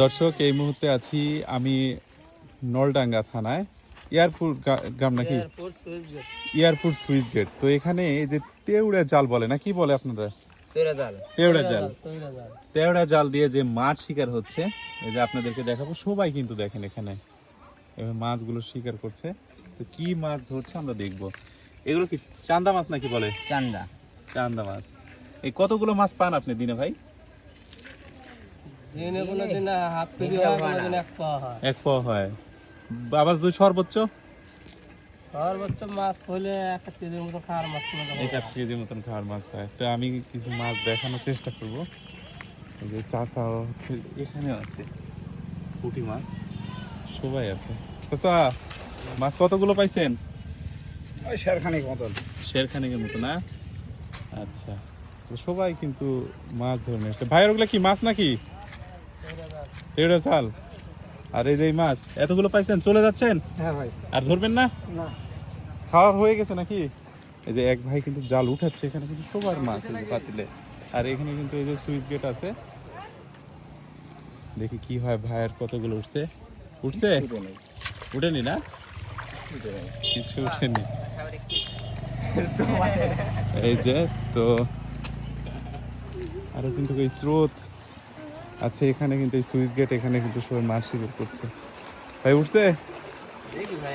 দর্শক এই মুহূর্তে আছি আমি নলডাঙ্গা থানায় এয়ারপোর্ট গ্রাম নাকি? Airport switch gate. তো এখানে এই যে তেউড়া জাল বলে না কি বলে আপনারা? তেরা জাল। তেউড়া জাল। তেউড়া জাল। দিয়ে যে মাছ শিকার হচ্ছে এই যে আপনাদেরকে দেখাবো সবাই কিন্তু দেখেন এখানে। এবার মাছগুলো শিকার করছে। তো কি মাছ ধরছে আমরা দেখব। এগুলো কি চান্দা মাছ নাকি বলে? চান্দা। চান্দা মাছ। এই কতগুলো মাছ পান আপনি দিনে ভাই? দিনে কোনো দিন হাফ কেজি হয় কোনো দিন এক পাওয়া হয়। এক পাওয়া হয়। আবার যদি সর্বোচ্চ? সর্বোচ্চ মাছ হলে একটা কেজির মতো খাওয়ার মাছ কোনো এক কেজির মতন খাওয়ার মাছ হয়। তো আমি কিছু মাছ দেখানোর চেষ্টা করব। এই যে চাষা হচ্ছে এখানেও আছে পুঁটি মাছ। সবাই আছে। চাষা মাছ কতগুলো পাইছেন? ওই শেরখানিক মতন। শেরখানিকের মতো না? আচ্ছা। তো সবাই কিন্তু মাছ ধরে নিয়ে এসছে ভাই ওগুলো কি মাছ নাকি? এড়ে চাল আর এই যে মাছ এতগুলো পাইছেন চলে যাচ্ছেন? হ্যাঁ ভাই। আর ধরবেন না? না। খাওয়া হয়ে গেছে নাকি? এই যে এক ভাই কিন্তু জাল উঠাচ্ছে এখানে কিন্তু সবার মাছ এই পাতিলে। আর এখানে কিন্তু এই যে সুইচ গেট আছে। দেখি কি হয় ভাইয়ের কতগুলো উঠছে। উঠছে? উঠেনি না? কিছু উঠেনি। এই যে তো আরও কিন্তু এই স্রোত। আছে এখানে কিন্তু এই সুইচ গেট এখানে কিন্তু সবাই মাছ শিকার করছে। ভাই উঠছে? ভাই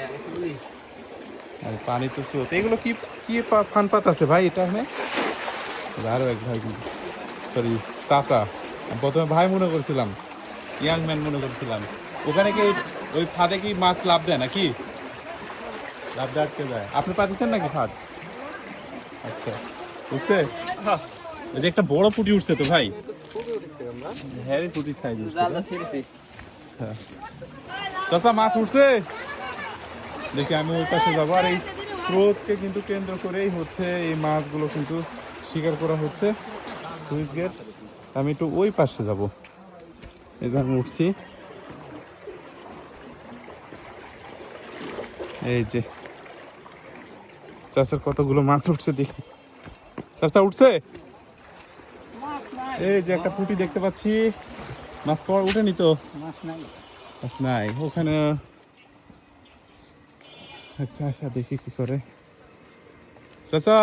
আর পানি তো স্রোত। এগুলো কি কি ফান পাত আছে ভাই এটা এখানে? আরও এক ভাই কিন্তু। সরি চাচা। প্রথমে ভাই মনে করছিলাম ইয়াং ম্যান মনে করছিলাম। ওখানে কি ওই ফাঁদে কি মাছ লাভ দেয় নাকি? লাভ দেয় আটকে যায় আপনি পাচ্ছেন নাকি ফাঁদ? আচ্ছা। উঠছে? এই একটা বড় পুটি উঠছে তো ভাই। হ্যাঁ ছেড়েছি আচ্ছা। চাচা, মাছ উঠছে? দেখি, আমি ওই পাশে যাব। আর এই স্রোতকে কিন্তু কেন্দ্র করেই হচ্ছে এই মাছগুলো কিন্তু শিকার করা হচ্ছে। Switch gate. আমি একটু ওই পাশে যাব। এই যে আমি উঠছি। এই যে। চাচার কতগুলো মাছ উঠছে দেখি। চাচা, উঠছে? এই যে একটা পুঁটি দেখতে পাচ্ছি। মাছ পর উঠেনি তো? মাছ নাই। মাছ নাই। ওখানে আচ্ছা আচ্ছা দেখি কি করে। চাচা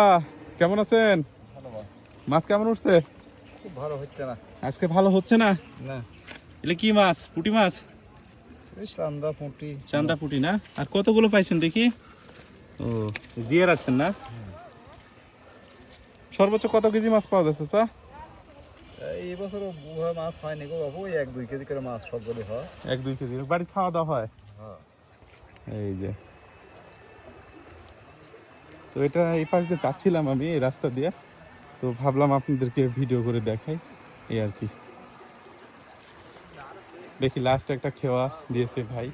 কেমন আছেন? মাছ কেমন উঠছে? ভালো হচ্ছে না। আজকে ভালো হচ্ছে না? না। এলে কি মাছ? পুঁটি মাছ? চান্দা পুঁটি। চান্দা পুঁটি না? আর কতগুলো পাইছেন দেখি? ও জিয়ে রাখছেন না? সর্বোচ্চ কত কেজি মাছ পাওয়া যাচ্ছে চাচা? এই বছর মাছ হয়নি গো বাবু এক দুই কেজি করে মাছ সবগুলি হয়। এক দুই কেজি বাড়ি খাওয়া দাওয়া হয়? হ্যাঁ। এই যে। তো এটা এই পাশ দিয়ে যাচ্ছিলাম আমি এই রাস্তা দিয়ে। তো ভাবলাম আপনাদেরকে ভিডিও করে দেখাই এই আর কি। দেখি লাস্ট একটা খেওয়া দিয়েছে ভাই।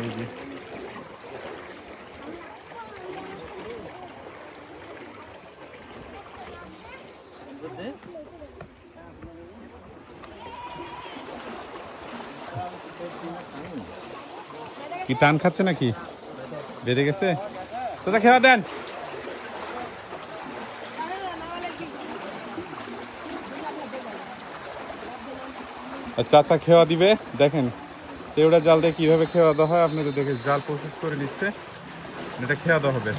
এই যে। কি, টান খাচ্ছে নাকি? বেড়ে গেছে? দাদা খেয়া দেন। আচ্ছা খেওয়া দিবে, দেখেন। তেউড়া জাল দিয়ে কীভাবে খেওয়া দেওয়া হয় আপনাদের দেখে জাল প্রসেস করে নিচ্ছে। এটা খেওয়া দেওয়া হবে।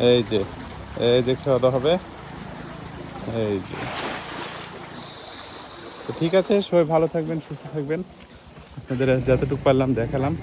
এই যে এই যে খাওয়া দাওয়া হবে। এই যে। তো ঠিক আছে, সবাই ভালো থাকবেন, সুস্থ থাকবেন। আপনাদের যতটুকু পারলাম দেখালাম।